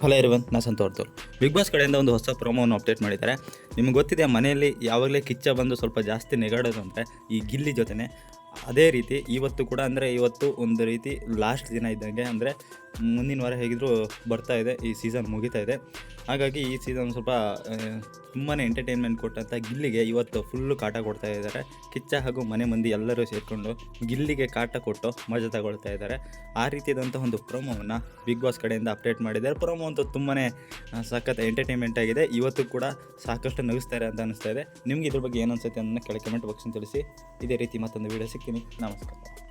Hello ಇರುವಂತ ನಾ ಸಂತೋರ್ತವ್ರು big boss ಕಡೆಯಿಂದ ಒಂದು ಹೊಸ ಪ್ರೋಮೋವನ್ನು ಅಪ್ಡೇಟ್ ಮಾಡಿದ್ದಾರೆ. ನಿಮ್ಗೆ ಗೊತ್ತಿದೆ, ಮನೆಯಲ್ಲಿ ಯಾವಾಗಲೇ ಕಿಚ್ಚ ಬಂದು ಸ್ವಲ್ಪ ಜಾಸ್ತಿ ನೆಗಾಡೋದು ಅಂದರೆ ಈ ಗಿಲ್ಲಿ ಜೊತೆನೆ. ಅದೇ ರೀತಿ ಇವತ್ತು ಕೂಡ ಅಂದರೆ ಇವತ್ತು ಒಂದು ರೀತಿ ಲಾಸ್ಟ್ ದಿನ ಇದ್ದಂಗೆ ಅಂದರೆ ಮುಂದಿನ ವಾರ ಹೇಗಿದ್ರು ಬರ್ತಾ ಇದೆ, ಈ ಸೀಸನ್ ಮುಗಿತಾ ಇದೆ. ಹಾಗಾಗಿ ಈ ಸೀಸನ್ ಸ್ವಲ್ಪ ತುಂಬಾ ಎಂಟರ್ಟೈನ್ಮೆಂಟ್ ಕೊಟ್ಟಂಥ ಗಿಲ್ಲಿಗೆ ಇವತ್ತು ಫುಲ್ಲು ಕಾಟ ಕೊಡ್ತಾ ಇದ್ದಾರೆ. ಕಿಚ್ಚ ಹಾಗೂ ಮನೆ ಮಂದಿ ಎಲ್ಲರೂ ಸೇರಿಕೊಂಡು ಗಿಲ್ಲಿಗೆ ಕಾಟ ಕೊಟ್ಟು ಮಜಾ ತಗೊಳ್ತಾ ಇದ್ದಾರೆ. ಆ ರೀತಿಯಾದಂಥ ಒಂದು ಪ್ರೊಮೋವನ್ನು ಬಿಗ್ ಬಾಸ್ ಕಡೆಯಿಂದ ಅಪ್ಡೇಟ್ ಮಾಡಿದ್ದಾರೆ. ಪ್ರೊಮೋ ಅಂತೂ ತುಂಬಾ ಸಖತ್ ಎಂಟರ್ಟೈನ್ಮೆಂಟ್ ಆಗಿದೆ. ಇವತ್ತು ಕೂಡ ಸಾಕಷ್ಟು ನಗಿಸ್ತಾರೆ ಅಂತ ಅನಿಸ್ತಾ ಇದೆ. ನಿಮ್ಗೆ ಇದ್ರ ಬಗ್ಗೆ ಏನು ಅನ್ಸುತ್ತೆ ಅನ್ನೋ ಕೆಳ ಕಮೆಂಟ್ ಬಾಕ್ಸ್ ತಿಳಿಸಿ. ಇದೇ ರೀತಿ ಮತ್ತೊಂದು ವೀಡಿಯೋ ಸಿಗ್ತೀನಿ. ನಮಸ್ಕಾರ.